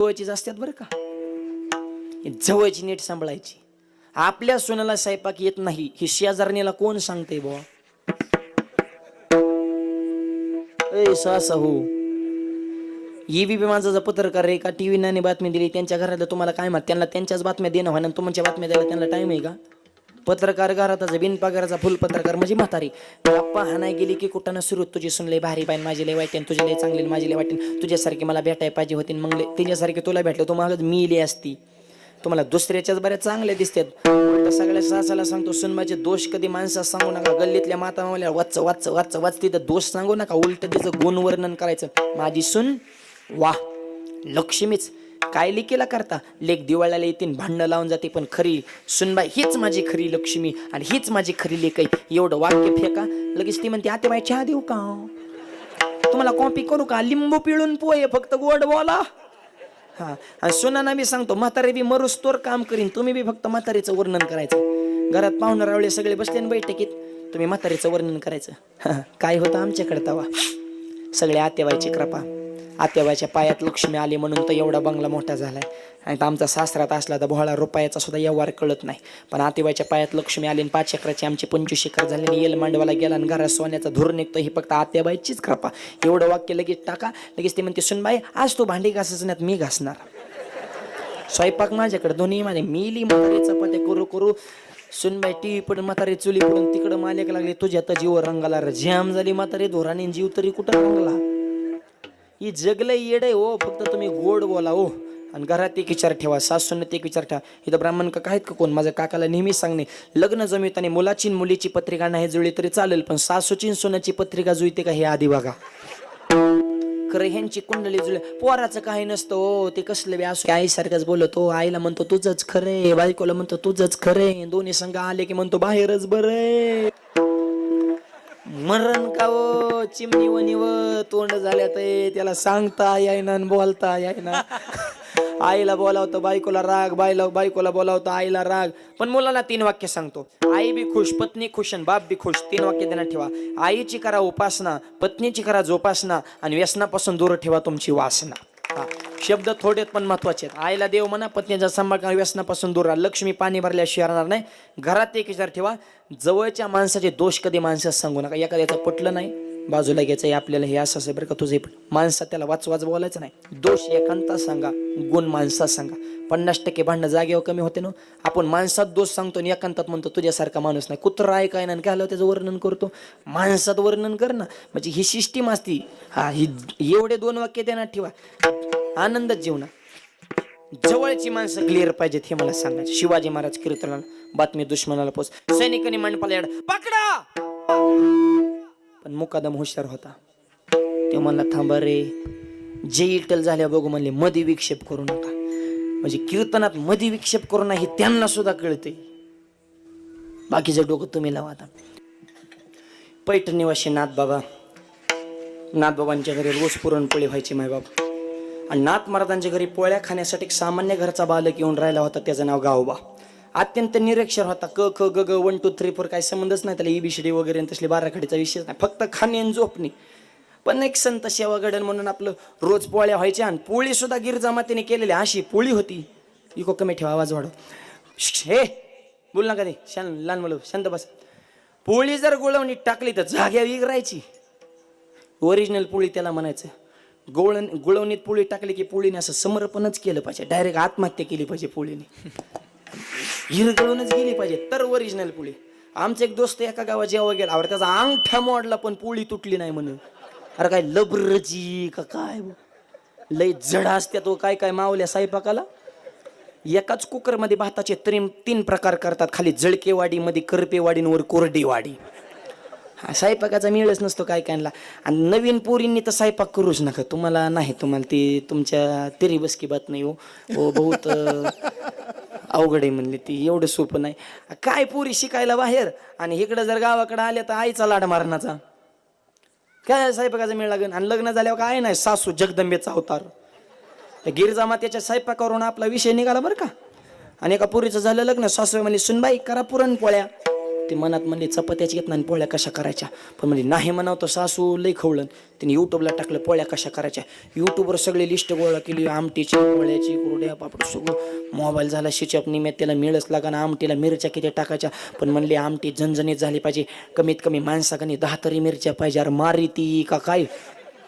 जवळचीच असतात बरं का? जवळची नीट सांभाळायची. आपल्या सोन्याला स्वयंपाक येत नाही हे शेजारणीला कोण सांगते बुवा? सासा. हो ईबीपी माझा जर पत्रकार आहे का? टीव्ही नाने बातमी दिली त्यांच्या घरातलं तुम्हाला काय म्हणत त्यांना त्यांच्याच बातम्या देणं व्हायला तुमच्या बातम्या द्यायला त्यांना टाइम आहे का? पत्रकार घराताचा बिनपगाराचा फुल पत्रकार म्हणजे म्हातारी. गप्पा हाणाय गेली की कुठं ना सुरू? तुझी सुनले भारी पाहिजे माझी लय वाईट तुझे लय चांगले माझी लय वाटेन तुझ्यासारखी मला भेटाय पाहिजे होती मग तिच्यासारखी तुला भेटलं तू मागच मी इली असती. तुम्हाला दुसऱ्याच्याच बऱ्याच चांगल्या दिसतात सगळ्या सासाला सांगतो सुनबाचे दोष कधी माणसास सांगू नका. गल्लीतल्या माता मावल्या वाच वाच वाच वाच तिथं दोष सांगू नका. उलट तिचं गुणवर्णन करायचं. माझी सुन वा लक्ष्मीच. काय लिकेला करता? लेख दिवाळ्याला येतील भांडणं लावून जाते पण खरी सुनबाई हीच माझी खरी लक्ष्मी आणि हीच माझी खरी लेख आहे एवढं वाक्य फेका. लगेच ती म्हणते आते बाई चहा देऊ का? तुम्हाला कॉपी करू का? लिंबू पिळून पोहे फक्त गोड बोला. हा. आणि सुनाना मी सांगतो म्हातारे बी मरुस्तोर काम करीन तुम्ही बी फक्त म्हातारीचं वर्णन करायचं. घरात पाहुणं रावळे सगळे बसले ना बैठकीत तुम्ही म्हातारीचं वर्णन करायचं. हा, काय होतं आमच्याकडे तवा? सगळे आत्याबाईची कृपा. आत्याबाईच्या पायात लक्ष्मी आली म्हणून तर एवढा बंगला मोठा झालाय. आणि तर आमचा सासरात असला तर भोळा रुपयाचा सुद्धा व्यवहार कळत नाही. पण आत्याबाईच्या पायात लक्ष्मी आली आणि पाच चक्राची आमची पंचवीस एकर झाली आणि येल मांडवाला गेला आणि घरात सोन्याचा धूर निघतो ही फक्त आत्याबाईचीच कृपा. एवढं वाक्य लगेच टाका. लगेच ते म्हणते सुनबाई आज तू भांडी घासायचं नाही मी घासणार. स्वयंपाक माझ्याकडे दोन्ही माझे. मिली म्हातारी चपात्या करू करू. सुनबाई टी पडून म्हातारी चुली पडून तिकडं मालिक लागली. तुझ्या तर जीव रंगाला रे. झाली म्हातारी. धोराने जीव तरी कुठं रंगला? ही जगलं येड आहे हो. फक्त तुम्ही गोड बोला हो. आणि घरात एक विचार ठेवा सासून एक विचार ठेवा. इथं ब्राह्मण का आहेत का कोण? माझ्या काकाला नेहमी सांगणे लग्न जमिताने मुलाची मुलीची पत्रिका नाही जुळली तरी चालेल पण सासूची सोन्याची पत्रिका जुळते का हे आधी बघा. खरं ह्यांची कुंडली जुळ पोराचं काही नसतं हो. ते कसलं बी असो आईसारखंच बोलतो हो. आईला म्हणतो तुझंच खरंय बायकोला म्हणतो तुझंच खरंय दोन्ही संघ आले की म्हणतो बाहेरच बरंय मरण का हो? चिमणी वनिव तोंड झाल्यात त्याला सांगता यायना आणि बोलता यायना आईला बोलावतं बायकोला राग बायला बायकोला बोलावतं आईला राग. पण मुलाला तीन वाक्य सांगतो. आई बी खुश पत्नी खुश आणि बाप बी खुश. तीन वाक्य त्यांना ठेवा. आईची करा उपासना पत्नीची करा जोपासना आणि व्यसनापासून दूर ठेवा तुमची वासना. शब्द थोडेत पण महत्त्वाचे आहेत. आईला देव म्हणा पत्नीचा सांभाळ करा व्यसनापासून दूर राहा. लक्ष्मी पाणी भरल्याशिवाय राहणार नाही. घरात एक विचार ठेवा. जवळच्या माणसाचे दोष कधी माणसास सांगू नका. एखाद्याचं पटलं नाही. बाजूला घ्यायचं आहे आपल्याला हे असं असं बरं का तुझं पण. माणसात त्याला वाच वाच बोलायचं नाही. दोष एकांतात सांगा गुण माणसात सांगा. पन्नास टक्के भांडणं जागेवर कमी होते ना आपण माणसात दोष सांगतो आणि एकांतात म्हणतो तुझ्यासारखा माणूस नाही. कुत्रा आहे काय नाही काय त्याचं वर्णन करतो. माणसात वर्णन कर ना. म्हणजे ही सिस्टीम असती. हा ही एवढे दोन वाक्य देण्यात ठेवा. आनंदच जीवना जवळची माणसं क्लिअर पाहिजेत हे मला सांगायचं. शिवाजी महाराज कीर्तनाला बातमी दुश्मनाला पोच. सैनिकांनी मंडपाला पकडा! पण मुकादम हुशार होता. ते म्हणला थांबा रे जे इटल झाल्या बघू म्हणले मधी विक्षेप करू नका. म्हणजे कीर्तनात मधी विक्षेप करू नये हे त्यांना सुद्धा कळते बाकीचं डोकं तुम्ही लावा आता. पैठण निवासी नाथ बाबा नाथ बाबांच्या घरी रोज पुरणपोळी व्हायची मायबाप आणि नाथ महाराजांच्या घरी पोळ्या खाण्यासाठी एक सामान्य घरचा बालक येऊन राहिला होता त्याचं नाव गावबा. अत्यंत निरक्षर होता. क ख ग ग वन टू थ्री फोर काही संबंधच नाही त्याला ईबीसीडी वगैरे आणि तसले बाराखडीचा विषयच नाही. फक्त खाणे आणि झोपणे. पण एक संत सेवा गडन म्हणून आपलं रोज पोळ्या व्हायच्या आणि पोळी सुद्धा गिरजा मातेने केलेली अशी पोळी होती. इको कमी ठेवा आवाज वाढव. हे बोल ना कधी. शान लहान मुलं शांत बस. पोळी जर गोळवणी टाकली तर जाग्या विगरायची ओरिजिनल पोळी त्याला म्हणायचं. गोळ गुळवणीत पोळी टाकली की पोळीने असं समर्पणच केलं पाहिजे. डायरेक्ट आत्महत्या केली पाहिजे पोळीने. हिरगळूनच गेली पाहिजे तर ओरिजिनल पोळी. आमचा एक दोस्त एका गावात जेव्हा गेला अरे त्याचा अंगठा मोडला पण पोळी तुटली नाही म्हणून. अरे काय लबरजी का काय? लय जड असत्या तो काय काय मावल्या साईपाकाला एकाच कुकरमध्ये भाताचे त्रिम तीन प्रकार करतात. खाली जळकेवाडी वाडीमध्ये करपेवाडी आणि कोरडी कोरडेवाडी हा स्वयंपाकाचा मेळच नसतो काय कायला आणि नवीन पोरींनी तर स्वयंपाक करूच नका. तुम्हाला नाही तुम्हाला ती तुमच्या तेरी बसकी बात नाही हो. हो बहुत अवघड आहे म्हणली ती एवढं सोपं नाही. काय पोरी शिकायला बाहेर? आणि इकडं जर गावाकडं आल्या तर आईचा लाड मारण्याचा. काय स्वयंपाकाचा मेळ लागेल? आणि लग्न झाल्यावर काय नाही सासू जगदंबेचा अवतार. त्या गिरजा मातेच्या स्वयंपाकावरून आपला विषय निघाला बरं का? आणि एका पुरीचं झालं लग्न सासू म्हणजे सुनबाई करा पुरणपोळ्या. ती मनात म्हणली चपात्याची घेत नाही पोळ्या कशा करायच्या? पण म्हणजे नाही म्हणावं तर सासू लई खवळण. तिने यूट्यूबला टाकलं पोळ्या कशा करायच्या? यूट्यूबवर सगळी लिस्ट गोळा केली आमटीची पोळ्याची कुरड्या पापड सगळं. मोबाईल झाला शिचप निमित्त त्याला मिळच लागा ना आमटीला मिरच्या किती टाकायच्या? पण म्हणले आमटी झणझणीत झाली पाहिजे. कमीत कमी माणसाकडे दहा तरी मिरच्या पाहिजे. अरे मारी ती का काय?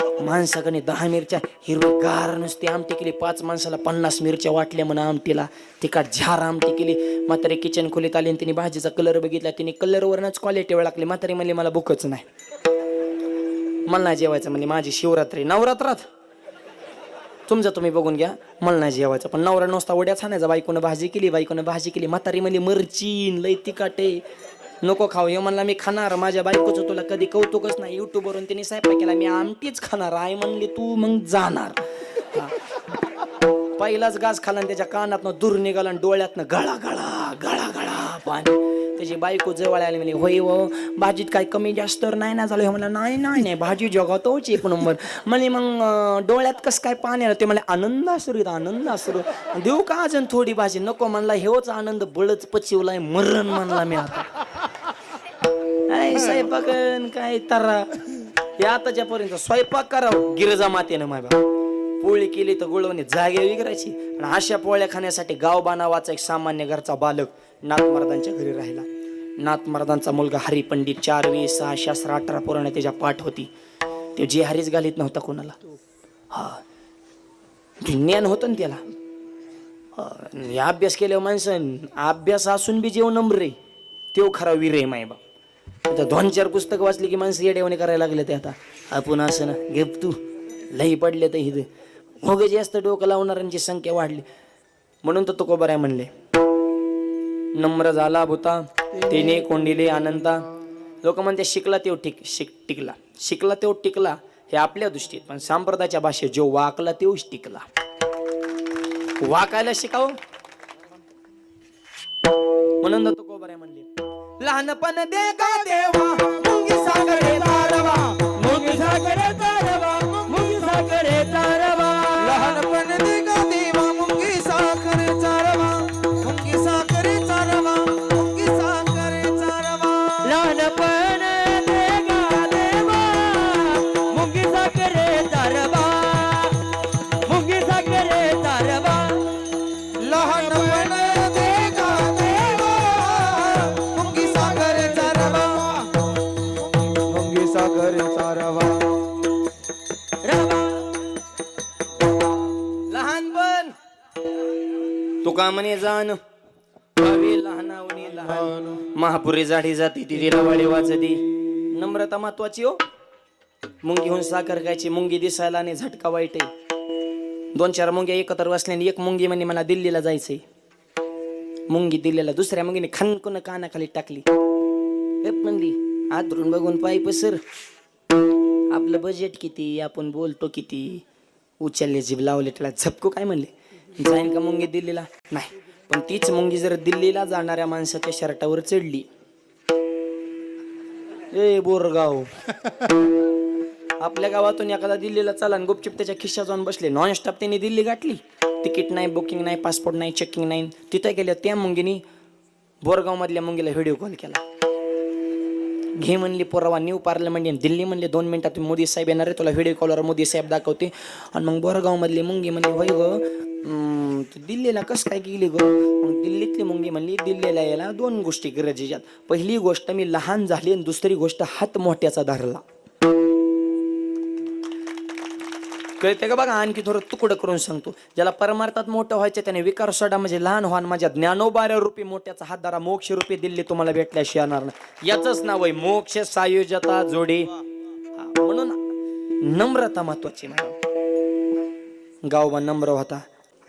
माणसाकडे दहा मिरच्या हिरवी गार नुसती आमटी केली पाच माणसाला पन्नास मिरच्या वाटल्या म्हणा आमटीला. तिका झार आमटी केली. म्हातारी किचन खोलीत आली आणि तिने भाजीचा कलर बघितला. तिने कलरवरच क्वालिटी वेळ लागली. म्हातारी म्हणली मला भूकच नाही. मला नाही जेवायचं म्हणजे माझी शिवरात्री नवरात्रात? तुमचं तुम्ही बघून घ्या. मला नाही जेवायचं. पण नवरा नुसता उड्या छानायचा बायकोनं भाजी केली बायकोनं भाजी केली. म्हातारी म्हणली मरचीन लई तिकाटे नको खाऊ. हे म्हणला मी खाणार माझ्या बायकोचं तुला कधी कौतुकच नाही. युट्यूबवरून तिने स्वयंपाक केला मी आमटीच खाणार. आई म्हणली तू मग जाणार. पहिलाच गाज खाला आणि त्याच्या कानातनं दूर निघाला आणि डोळ्यातनं गळा गळा गळा गळा पाणी. त्याची बायको जवळ आली म्हणे होय हो भाजीत काय कमी जास्त तर नाही ना झालं? हे म्हणलं नाही नाही नाही भाजी जगातोच एक नंबर. म्हणे मग डोळ्यात कसं काय पाणी आलं? ते म्हणे आनंद असू आनंद असू देऊ का अजून थोडी भाजी? नको. म्हणला हेच आनंद बळच पचिवलाय मरण म्हणला मी आता. काय स्वयंपाकन काय तरा हे आताच्या पर्यंत स्वयंपाक करावं गिरजा मातेनं माय बा पोळी केली तर गुळवणी जागे विकरायची आणि अशा पोळ्या खाण्यासाठी गाव नावाचा एक सामान्य घरचा बालक नाथमर्दांच्या घरी राहिला. नाथमर्दांचा मुलगा हरिपंडित चार चारवी सहा शास्त्र अठरा पुराणे त्याच्या पाठ होती. ते जे हरीच घालीत नव्हता कोणाला. हा. ज्ञान होतं ना त्याला. अभ्यास केल्यावर माणसं अभ्यास असून बी जेव रे. तेव खरा वीर आहे माय बाबा आता दोन चार पुस्तकं वाचली की माणसं येडेवणे करायला लागले ते आता. आपण असं ना घेप तू. लई पडले तर हिद मोगे जास्त डोकं लावणाऱ्यांची संख्या वाढली. म्हणून तर तुकोबर आहे म्हणले नम्र झाला भूता तिने कोंडिले आनंदा लोक म्हणते शिकला तेव टिक शिक टिकला. शिकला तेव टिकला हे आपल्या दृष्टीत पण सांप्रदायाच्या भाषेत जो वाकला तेवच टिकला. वाकायला शिकाव? म्हणून तर तुकोबर आहे म्हणले लहानपण दे का देवा. मुंगी सागरे तारवा मुंगी साखरे तारवा महापुरी जाडी जाती ती रवाडी वाजती. नम्रता महत्वाची हो. मुंगी होऊन साखर खायची मुंगी दिसायला आणि झटका वाईट आहे. दोन चार मुंग्या एकत्र बसल्याने एक मुंगी म्हणे मला दिल्लीला जायचंय. मुंगी दिल्लीला दुसऱ्या मुंगीने खनकुन कानाखाली टाकली. म्हणली आदरून बघून पाय पसर. आपलं बजेट किती आपण बोलतो किती? उचलले जीभ लावले त्याला झपको काय म्हणले? जाईन का मुंगी दिल्लीला? नाही. पण तीच मुंगी जर दिल्लीला जाणाऱ्या माणसाच्या शर्टावर चढली. ए बोरगाव. आपल्या गावातून एखादा दिल्लीला चाला आणि गुपचूप त्याच्या खिशा जाऊन बसले. नॉन स्टॉप त्यांनी दिल्ली गाठली. तिकीट नाही बुकिंग नाही पासपोर्ट नाही चेकिंग नाही. तिथं गेल्या त्या मुंगीनी बोरगाव मधल्या मुंगीला व्हिडिओ कॉल केला. घे म्हणली पोरावा न्यू पार्लमेंट येईन दिल्ली म्हणले दोन मिनिटात मोदी साहेब येणार आहे तुला व्हिडिओ कॉलवर मोदी साहेब दाखवते. आणि मग बोरगावमधली मुंगी म्हणली होय ग तू दिल्लीला कसं काय गेली ग? मग दिल्लीतली मुंगी म्हणली दिल्लीला यायला दोन गोष्टी गरजेच्या पहिली गोष्ट मी लहान झाली आणि दुसरी गोष्ट हात मोठ्याचा धरला. कळते का? बघा आणखी थोडं तुकडं करून सांगतो. ज्याला परमार्थात मोठं व्हायचं त्याने विकार सोडा म्हणजे लहान व्हान माझ्या ज्ञानोबाऱ्या रूपी मोठ्याचा हात धरा मोक्ष रूपी दिल्ली तुम्हाला भेटल्याशिवाय येणार नाही. याचंच नाव आहे मोक्ष सायुजता जोडी. म्हणून नम्रता महत्वाची मॅडम. गावबा नम्र होता.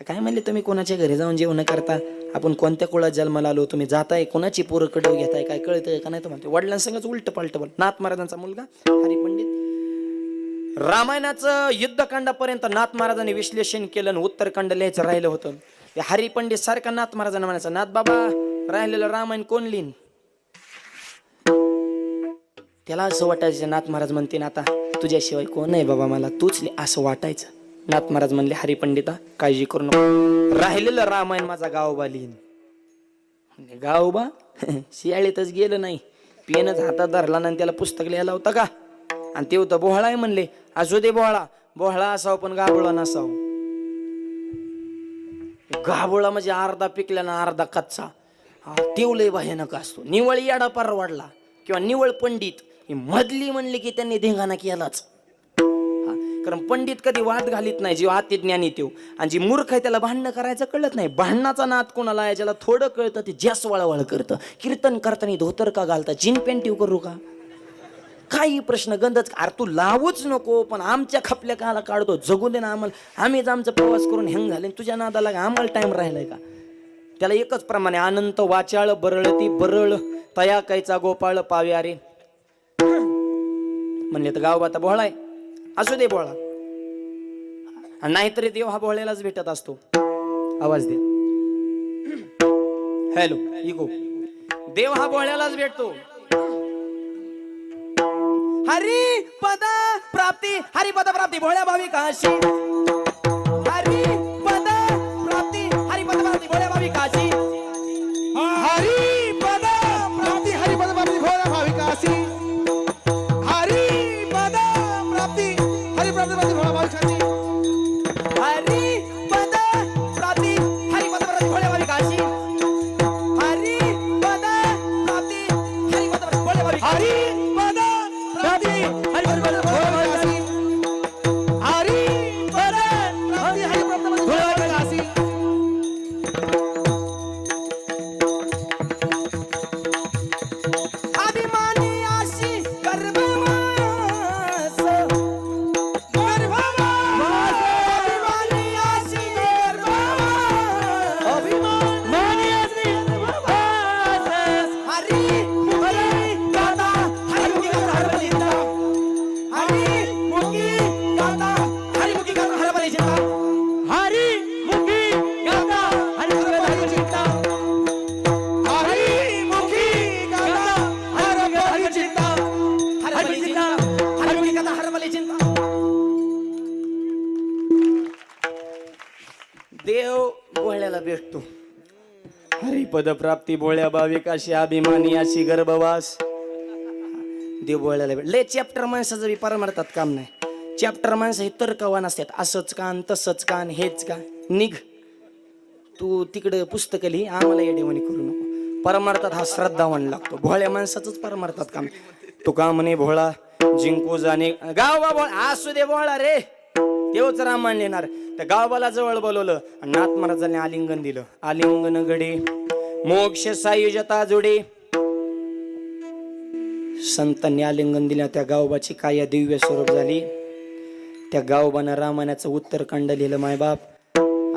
काय म्हणले तुम्ही कोणाच्या घरी जाऊन जेवण करता? आपण कोणत्या कुळात जन्माला आलो? तुम्ही जाताय कोणाची पोरं कडव घेताय? काय कळतंय का? नाही तुम्हाला वडिलांसंगच उलट पालट बोल. नाथ महाराजांचा मुलगा हरिपंडित. रामायणाचं युद्धकांडापर्यंत नाथ महाराजांनी विश्लेषण केलं आणि उत्तरकांड लिहायचं राहिलं होतं. हरिपंडित सारखा नाथ महाराजांना म्हणायचं नाथ बाबा राहिलेलं रामायण कोण लिहिन? त्याला असं वाटायचं नाथ महाराज म्हणते ना आता तुझ्याशिवाय कोण आहे बाबा मला? तूच लिह असं वाटायचं. नाथ महाराज म्हणले हरिपंडिता काळजी करू नको. राहिलेलं रामायण माझा गावबा लिहिन. गावबा? शियाळीतच गेलं नाही. पेनच हातात धरला नाही त्याला पुस्तक लिहायला होता का? आणि ते होतं बोहळा आहे म्हणले असू दे बोहळा. बोहळा असावं पण गाबोळा नसावं. गाबोळा म्हणजे अर्धा पिकला ना अर्धा कच्चा. हा, भयानक असतो. निवळ याडा पार वाढला किंवा निवळ पंडित. ही मधली म्हणली की त्यांनी धिंगाणा केलाच. हा, कारण पंडित कधी वाद घालीत नाही जीव अतिज्ञानी ज्ञानी आणि जी मूर्ख आहे त्याला भांडणं करायचं कळत नाही. भांडणाचा नाद कोणाला आहे ज्याला थोडं कळतं ते जास्त वळवळ करतं. कीर्तन करताना धोतर का घालता? जीन पेंटिव करू का? काही प्रश्न गंधच अरे तू लावूच नको पण आमच्या खपल्या काला काढतो जगू दे ना आम्हाला. आम्हीच आमचा प्रवास करून हँग झाले तुझ्या नादाला आम्हाला टाइम राहिलाय का? त्याला एकच प्रमाणे अनंत वाचाळ बरळती बरळ तया कैचा गोपाळ पाव्या रे. म्हणले तर गाव आता बोहळा आहे असू दे बोहळा. आणि नाहीतरी देव हा बोहळ्यालाच भेटत असतो. आवाज दे. हॅलो इको देव हा बोहळ्यालाच भेटतो. हरी पद प्राप्ती हरी पद प्राप्ती भोळ्या भावी काशी. हरी पद प्राप्ती हरी पद प्राप्ती भोळ्या भावी काशी. प्राप्ती भोळ्या भाविक अशी अभिमानी अशी गर्भवास. देव बोळ्याला भेट. लय चॅप्टर माणसाचं बी परमार्थात काम नाही. चॅप्टर माणसं हे तर्कवान असतात. असंच कान तसंच कान हेच का निघ. तू तिकडं पुस्तकं लिही आम्हाला येडेवणी करू नको. परमार्थात हा श्रद्धावान लागतो. भोळ्या माणसाचंच परमार्थात काम तू का म्हणे भोळा. जिंकू जाणे. गाव बोळ असू दे बोळा रे. तेवच रामान येणार. त्या गावबाला जवळ बोलवलं आणि नाथ महाराजांनी आलिंगन दिलं. आलिंगन गडे मोक्ष सायुजता जोडे. संतांनी आलिंगन दिल्या त्या गावबाची काया दिव्य स्वरूप झाली. त्या गावबानं रामायणाचं उत्तरकांड लिहिलं मायबाप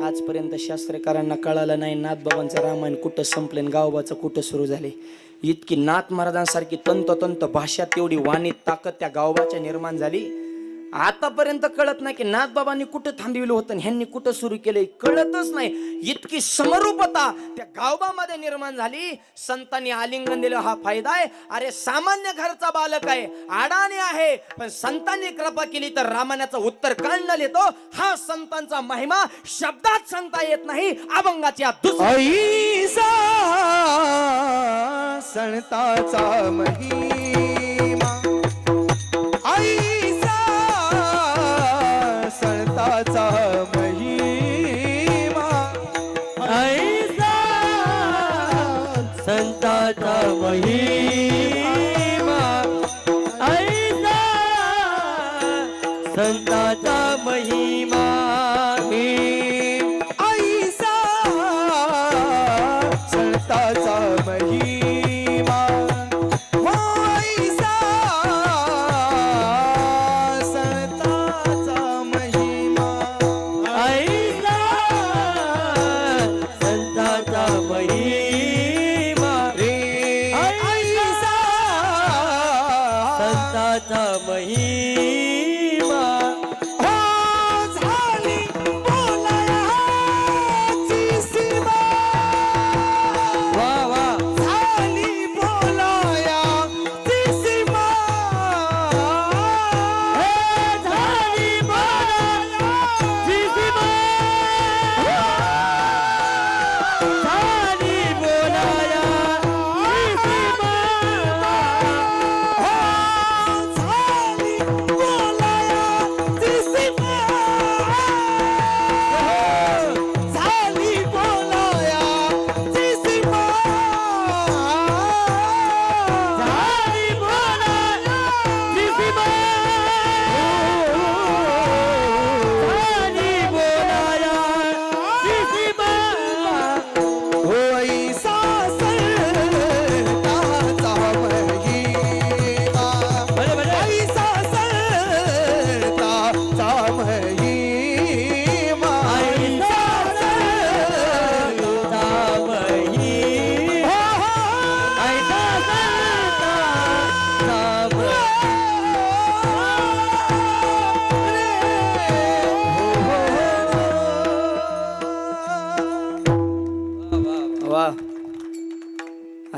आजपर्यंत शास्त्रकारांना कळालं नाही नाथबाबांचं रामायण कुठं संपलं गावबाचं कुठं सुरू झाले. इतकी नाथ महाराजांसारखी तंतोतंत भाषा तेवढी वाणी ताकद त्या गावबाच्या निर्माण झाली. आतापर्यंत कळत नाही की नाथबाबांनी कुठं थांबविलं होतं ह्यांनी कुठं सुरू केलंय. कळतच नाही. इतकी समरूपता त्या गावबामध्ये निर्माण झाली. संतांनी आलिंगन दिलं हा फायदा आहे. अरे सामान्य घरचा बालक आहे आडाने आहे पण संतांनी कृपा केली तर रामायणाचं उत्तर काढण्यात येतो. हा संतांचा महिमा शब्दात सांगता येत नाही अभंगाच्या संताचा महिमा. संताचा महिमा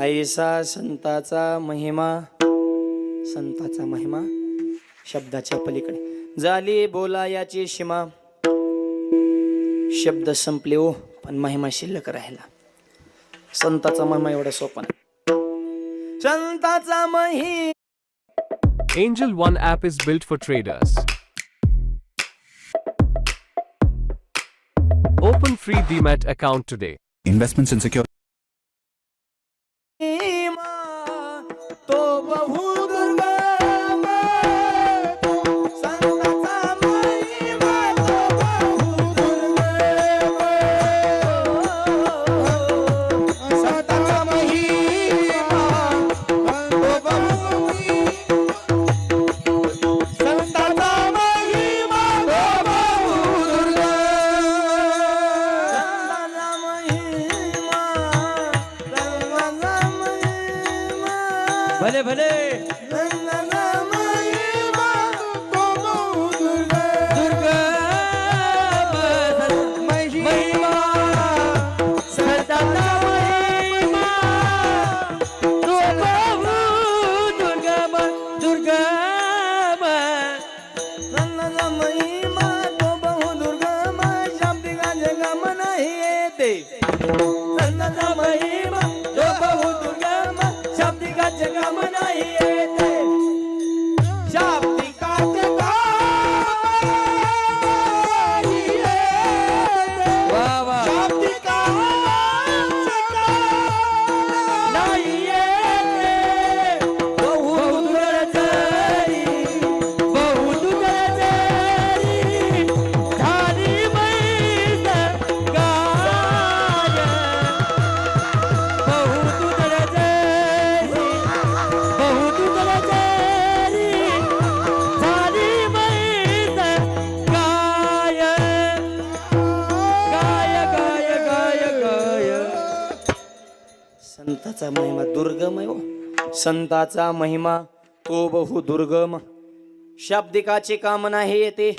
आईसा संताचा महिमा संताचा महिमा शब्दाच्या पलीकडे. झाली बोला याची शिमा. शब्द संपले ओ पण महिमा शिल्लक राहिला. संताचा महिमा एवढा सोपन संताचा महिमा. Angel One app is build for traders open free demat account today investment तो संताचा महिमा दुर्गम आहे हो संताचा महिमा तो बहु दुर्गम. शाब्दिकाचे काम नाही येते.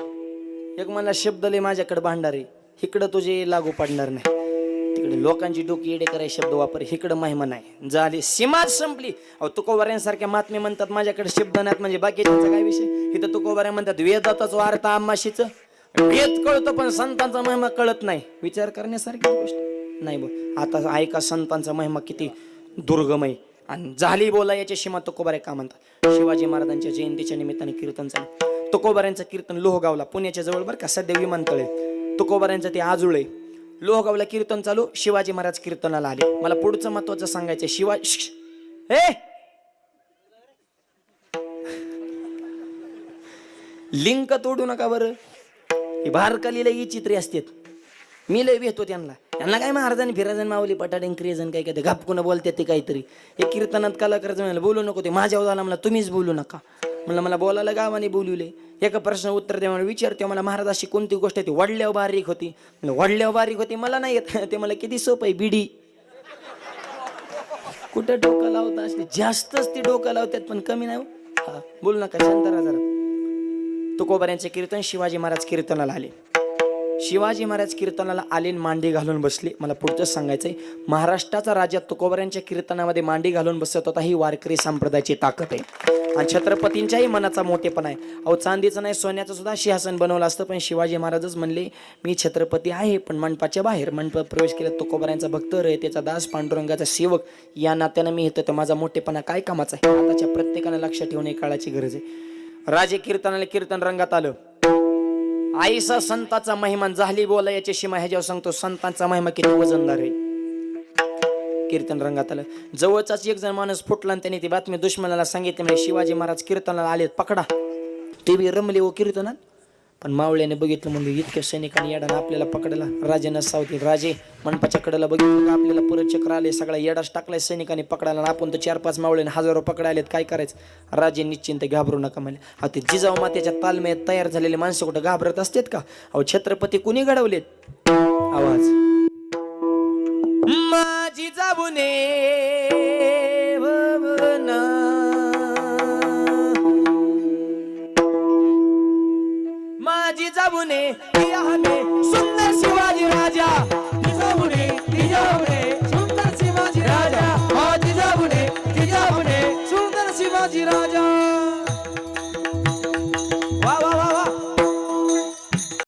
एक मला शब्द लय माझ्याकडे भांडारे. इकडं तुझे लागू पडणार नाही. तिकडे लोकांची डोकी येडे कराय शब्द वापर. इकडं महिमा नाही. झाली. सीमाच संपली. अहो तुकोबाऱ्यांसारख्या महात्मे म्हणतात माझ्याकडे शब्द नाहीत. म्हणजे बाकीच्या काय विषय? इथं तुकोबाऱ्या म्हणतात वेदातच वार्ता आम्हाशीच. वेद कळतो पण संतांचा महिमा कळत नाही. विचार करण्यासारखी गोष्ट. नाही बघ. आता ऐका संतांचा महिमा किती दुर्गमय. आणि झाली बोला याच्या सीमा तुकोबारे का म्हणतात? शिवाजी महाराजांच्या जयंतीच्या निमित्ताने कीर्तन चालू तुकोबाऱ्यांचं कीर्तन लोहगावला पुण्याच्या जवळ बरं का सध्या विमानतळ तुकोबाऱ्यांचं ते आजुळे लोहगावला कीर्तन चालू शिवाजी महाराज कीर्तनाला आले. मला पुढचं महत्वाचं सांगायचं शिवा हे लिंक तोडू नका बरं. ही ही चित्रे असतात. मी लय भेटतो त्यांना. त्यांना काय महाराजांनी फिराजन मावली पटाडेन क्रियजन काय काय ते घापकून बोलतात ते काहीतरी. हे कीर्तनात कलाकाराचं बोलू नको ते माझ्यावर झाला मला तुम्हीच बोलू नका. म्हणलं मला बोलायला गावाने बोलवले. एका प्रश्न उत्तर द्या मला विचारते मला महाराज अशी कोणती गोष्ट ती? वडल्यावर बारीक होती. वडल्यावर बारीक होती? मला नाही येत. ते मला किती सोपं आहे बिडी. कुठं डोकं लावता असते जास्तच ती डोकं लावतात पण कमी नाही हो. हा. बोल नका शांत जरा. कीर्तन शिवाजी महाराज कीर्तनाला आले. शिवाजी महाराज कीर्तनाला आलीन मांडी घालून बसली. मला पुढचं सांगायचंय महाराष्ट्राचा राजा तुकोबऱ्यांच्या कीर्तनामध्ये मांडी घालून बसत होता ही वारकरी संप्रदायाची ताकद आहे. आणि छत्रपतींच्याही मनाचा मोठेपणा आहे. अहो चांदीचं नाही सोन्याचं सुद्धा सिंहासन बनवलं असतं पण शिवाजी महाराजच म्हणले मी छत्रपती आहे पण मंडपाच्या बाहेर मंडपात प्रवेश केला. तुकोबऱ्यांचा भक्त रे दास पांडुरंगाचा सेवक. या नात्यानं मी येतो तर माझा मोठेपणा काय कामाचा आहे? आताच्या प्रत्येकानं लक्षात ठेवणे काळाची गरज आहे. राजे कीर्तनाला कीर्तन रंगात आलं. आईसा संताचा महिमा झाली बोला याच्या शिमा ह्याच्यावर सांगतो संतांचा महिमा किती वजनदार आहे. कीर्तन रंगात आलं. जवळचाच एक जण माणूस फुटला आणि त्याने ती बातमी दुश्मनाला सांगितली म्हणजे शिवाजी महाराज कीर्तनाला आलेत पकडा. ते बी रमले व कीर्तनात. पण मावळ्याने बघितलं म्हणजे इतक्या सैनिकांनी येडानं आपल्याला पकडला राजे नसावतील राजे मंडपाच्या कडेला बघितलं का आपल्याला परत चक्र आले सगळा येडाच टाकलाय सैनिकांनी पकडायला आणि आपण तर चार पाच मावळ्याने हजारो पकडायलेत काय करायचं? राजे निश्चिंत घाबरू नका म्हणले आता जिजाऊ मातेच्या तालमेत तयार झालेले माणसं कुठं घाबरत असतात का? अहो छत्रपती कुणी घडवलेत? आवाज. माझी जाबुने